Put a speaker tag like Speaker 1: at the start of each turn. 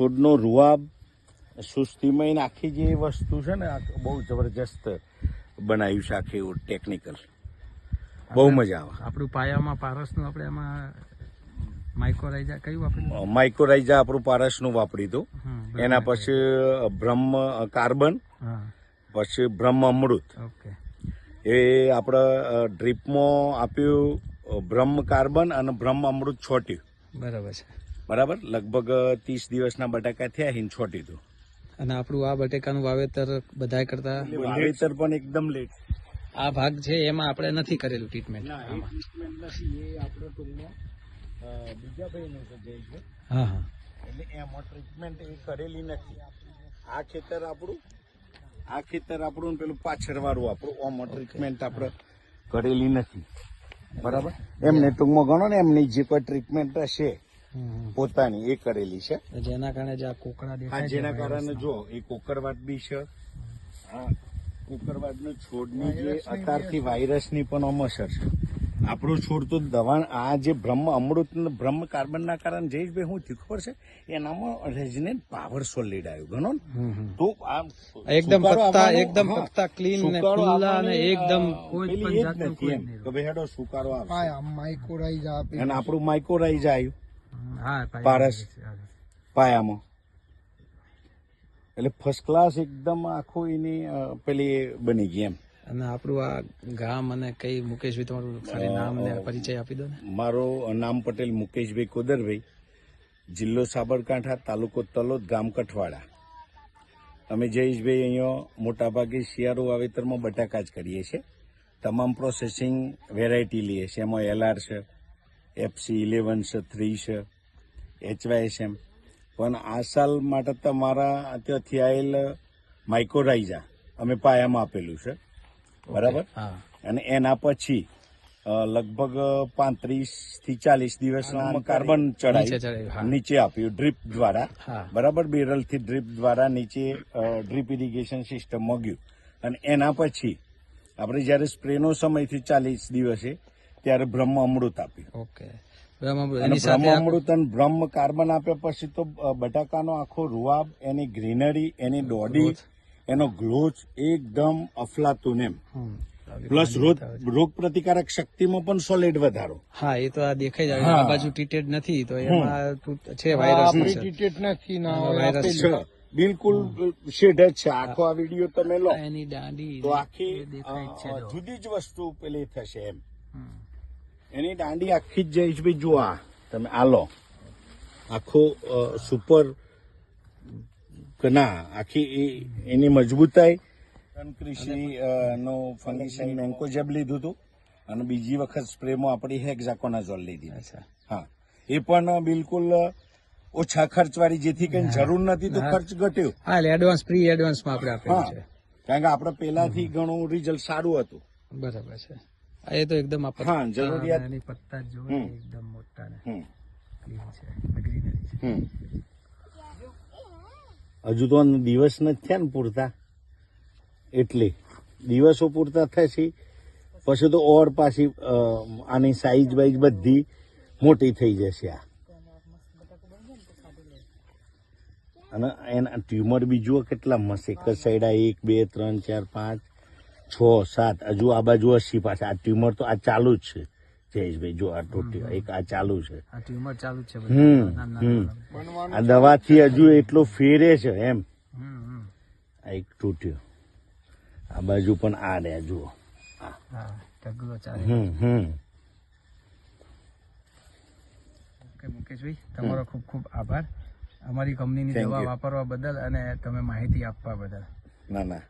Speaker 1: છોડનો રૂઆબ સુસ્તીમય ને આખી જે વસ્તુ છે ને આ બહુ જબરજસ્ત બનાવ્યું છે આખી એવું ટેકનિકલ બહુ મજા આવે.
Speaker 2: આપણું પાયામાં પારસનું આપણે એમાં માઇકોરાઇઝા કયું વાપર્યું?
Speaker 1: માઇક્રોરાઇઝા આપણું પારસનું વાપરી
Speaker 2: દઉં
Speaker 1: એના પછી બ્રહ્મ કાર્બન પછી બ્રહ્મ અમૃત.
Speaker 2: ઓકે.
Speaker 1: એ આપણે ડ્રીપમાં આપ્યું બ્રહ્મ કાર્બન અને બ્રહ્મ અમૃત છોટ્યું.
Speaker 2: બરાબર છે.
Speaker 1: બરાબર? લગભગ ત્રીસ દિવસના બટાકા થયા હિન છોટી હતું
Speaker 2: અને આપણું આ બટેકાનું વાવેતર બધાય કરતા
Speaker 1: વાવેતર પણ એકદમ લેટ
Speaker 2: આ ભાગ છે એમાં આપણે નથી કરેલું ટ્રીટમેન્ટ
Speaker 1: નથી એ આપણે ટૂંકમાં બીજા ભાઈનું છે
Speaker 2: હા હા.
Speaker 1: એટલે એમાં ટ્રીટમેન્ટ એ કરેલી નથી. આ ખેતર આપણું આ ખેતર આપણું પેલું પાછળવાળું આપણું. ઓમાં ટ્રીટમેન્ટ આપણે કરેલી નથી. બરાબર? એમને ટૂંકમાં ગણો ને એમની જે કોઈ ટ્રીટમેન્ટ હશે પોતાની એ કરેલી છે.
Speaker 2: જેના કારણે જે આ કોકડા દેખાય છે
Speaker 1: જેના કારણે જો એ કોકરવાટ બી છે. આ કોકરવાટનો છોડની જે અત્યારથી વાયરસની પણ આમ અસર છે. આપણો છોડ તો દવા આ જે બ્રહ્મ અમૃત બ્રહ્મ કાર્બનના કારણે જયેશભાઈ હું થયું ખબર છે? એનામાં રેઝિનેન્ટ પાવર સોલિડ આવ્યું ગણો. તો આ
Speaker 2: એકદમ
Speaker 1: સુકારો
Speaker 2: પત્તા એકદમ પત્તા ક્લીન ને ખુલ્લા અને એકદમ કોઈ પણ જાતનું કોઈ નહીં.
Speaker 1: કે ભાઈ હેડો સુકારો આવે
Speaker 3: પાયા માઇક્રોરાઇઝ આપી
Speaker 1: અને આપણું માઇકોરાઇઝ આવ્યું. પારસ. પાયામાં. એટલે ફર્સ્ટ ક્લાસ એકદમ આખું એની પેલી બની ગઈ એમ.
Speaker 2: અને આપણું આ ગામ અને કઈ મુકેશભાઈ તમારું ખાલી નામ ને પરિચય આપી દો ને.
Speaker 1: મારું નામ પટેલ મુકેશભાઈ કોદરભાઈ. જિલ્લો સાબરકાંઠા તાલુકો તલોદ ગામ કઠવાડા. અમે જયેશભાઈ અહીંયા મોટાભાગે શિયાળુ વાવેતરમાં બટાકા જ કરીએ છીએ. તમામ પ્રોસેસિંગ વેરાયટી લઈએ છીએ. એમાં એલઆર છે એફસી ઇલેવન છે થ્રી છે એચવાયએસએમ પણ આ સાલ માટે તમારા ત્યાંથી આવેલ માઇક્રોરાઇઝા અમે પાયામાં આપેલું છે. બરાબર? અને એના પછી લગભગ પાંત્રીસથી ચાલીસ દિવસમાં કાર્બન ચડાવી નીચે આપ્યું ડ્રીપ દ્વારા. બરાબર? બેરલથી ડ્રીપ દ્વારા નીચે ડ્રીપ ઇરિગેશન સિસ્ટમ મગ્યું. અને એના પછી આપણે જ્યારે સ્પ્રેનો સમયથી ચાલીસ દિવસે ત્યારે બ્રહ્મ અમૃત આપ્યું.
Speaker 2: ઓકે. બ્રહ્મામૃત
Speaker 1: અને બ્રહ્મ અમૃત અને બ્રહ્મ કાર્બન આપ્યા પછી તો બટાકાનો આખો રૂઆબ એની ગ્રીનરી એની દોડી એનો ગ્લોચ એકદમ અફલાતું એમ. પ્લસ રોગ રોગ પ્રતિકારક શક્તિમાં પણ સોલિડ વધારો.
Speaker 2: હા એ તો આ દેખાઈ જાય આ બાજુ ટ્રીટેડ નથી તો એમાં છે વાયરસ
Speaker 3: ટીટેડ નથી ના
Speaker 2: વાયરસ
Speaker 1: છે. બિલકુલ શેડ જ છે. આખો આ વીડિયો તમે લો.
Speaker 2: એની દાંડી
Speaker 1: તો આખી. જુદી જ વસ્તુ પેલી થશે એમ. એની દાંડી આખી જ ભાઈ જુઓ આ. તમે આ લો આખો સુપર ના આખી એની મજબૂતાઈ. કૃષિ નો ફંગીસાઇડ મેન્કોજેબ લીધું હતું અને બીજી વખત સ્પ્રેમાં આપણી હેક્ઝાકોનાઝોલ લીધી.
Speaker 2: અચ્છા.
Speaker 1: હા. એ પણ બિલકુલ ઓછા ખર્ચવાળી જેથી કઈ જરૂર નથી તો ખર્ચ ઘટ્યો.
Speaker 2: હા એટલે એડવાન્સ પ્રી એડવાન્સમાં આપણે આપેલું છે.
Speaker 1: કારણ કે આપણે પેલાથી ઘણું રિઝલ્ટ સારું હતું.
Speaker 2: બરાબર છે. એ તો એકદમ
Speaker 1: હા, જરૂરિયાત-
Speaker 2: એની પત્તા જો એકદમ મોટા ને
Speaker 1: હજુ તો દિવસ નથી થયા ને પૂરતા. એટલે દિવસો પૂરતા થશે પછી તો ઓર પાછી આની સાઈઝ વાઈઝ બધી મોટી થઈ જશે આ. અને એના ટ્યુમર બી જુઓ કેટલા મસ્ત એક જ સાઈડ આ એક બે ત્રણ ચાર પાંચ. છ સાત હજુ આ બાજુ અસી પાછા. આ ટ્યુમર તો આ ચાલુ જ છે. જયેશભાઈ જો આ ટોટી એક આ ચાલુ છે.
Speaker 2: આ ટ્યુમર ચાલુ છે
Speaker 1: હમ હમ. આ દવાથી હજુ એટલો ફેરે છે એમ. આ એક તૂટ્યો. આ બાજુ પણ આ રહ્યા જુઓ. હમ હમ.
Speaker 2: મુકેશભાઈ તમારો ખૂબ ખૂબ આભાર. અમારી કંપનીની દવા વાપરવા બદલ અને તમે માહિતી આપવા બદલ.
Speaker 1: ના ના.